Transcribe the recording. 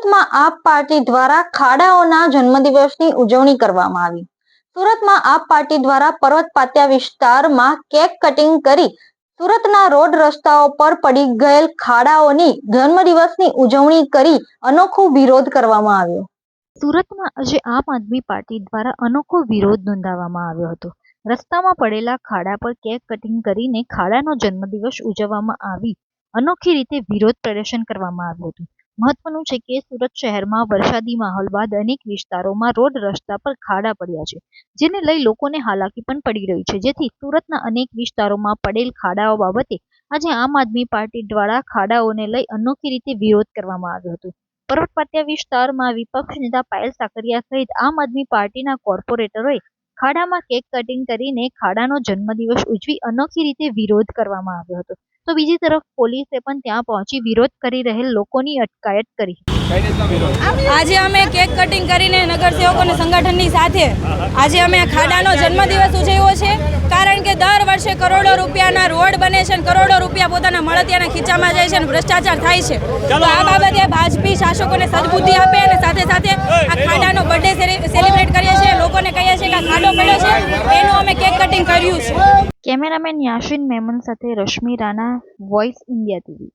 સુરતમાં આપ પાર્ટી દ્વારા ખાડાઓના જન્મદિવસની ઉજવણી કરવામાં આવી. સુરતમાં આપ પાર્ટી દ્વારા પર્વત પાત્યા વિસ્તારમાં કેક કટિંગ કરી સુરતના રોડ રસ્તાઓ પર પડી ગયેલ ખાડાઓની જન્મદિવસની ઉજવણી કરી અનોખો વિરોધ કરવામાં આવ્યો. સુરતમાં આજે આમ આદમી પાર્ટી દ્વારા અનોખો વિરોધ નોંધાવવામાં આવ્યો હતો. રસ્તામાં પડેલા ખાડા પર કેક કટિંગ કરીને ખાડાનો જન્મદિવસ ઉજવવામાં આવી. અનોખી રીતે વિરોધ પ્રદર્શન કરવામાં આવ્યું હતું. મહત્વનું છે કે સુરત શહેરમાં વરસાદી માહોલ બાદ અનેક વિસ્તારોમાં રોડ રસ્તા પર ખાડા પડ્યા છે, જેને લઈ લોકોને હાલાકી પણ પડી રહી છે. જેથી સુરતના અનેક વિસ્તારોમાં પડેલ ખાડાઓ બાબતે આજે આમ આદમી પાર્ટી દ્વારા ખાડાઓને લઈ અનોખી રીતે વિરોધ કરવામાં આવ્યો હતો. પર્વત વિસ્તારમાં વિપક્ષ નેતા પાયલ સાકરિયા સહિત આમ આદમી પાર્ટીના કોર્પોરેટરોએ ખાડામાં કેક કટિંગ કરીને ખાડાનો જન્મદિવસ ઉજવી અનોખી રીતે વિરોધ કરવામાં આવ્યો હતો. તો બીજી તરફ પોલીસે પણ ત્યાં પહોંચી વિરોધ કરી રહેલ લોકોની અટકાયત કરી આજે અમે કેક કટિંગ કરીને નગરસેવકો અને સંગઠનની સાથે આજે અમે ખાડાનો જન્મદિવસ ઉજવ્યો છે. કારણ કે દર વર્ષે કરોડો રૂપિયાના રોડ બને છે અને કરોડો રૂપિયા પોતાના મળતિયાના ખીચામાં જાય છે અને ભ્રષ્ટાચાર થાય છે. તો આ બાબતે ભાજપી શાસકોને સદબુદ્ધિ આપે અને સાથે સાથે આ ખાડાનો બર્થડે સેલિબ્રેટ કરીએ છીએ લોકોને કહીએ છીએ કે આ ખાડો પડ્યો છે, એનું અમે કેક કટિંગ કર્યું છે. કેમેરામેન યાશિન મેમન સાથે Rashmi Rana voice India TV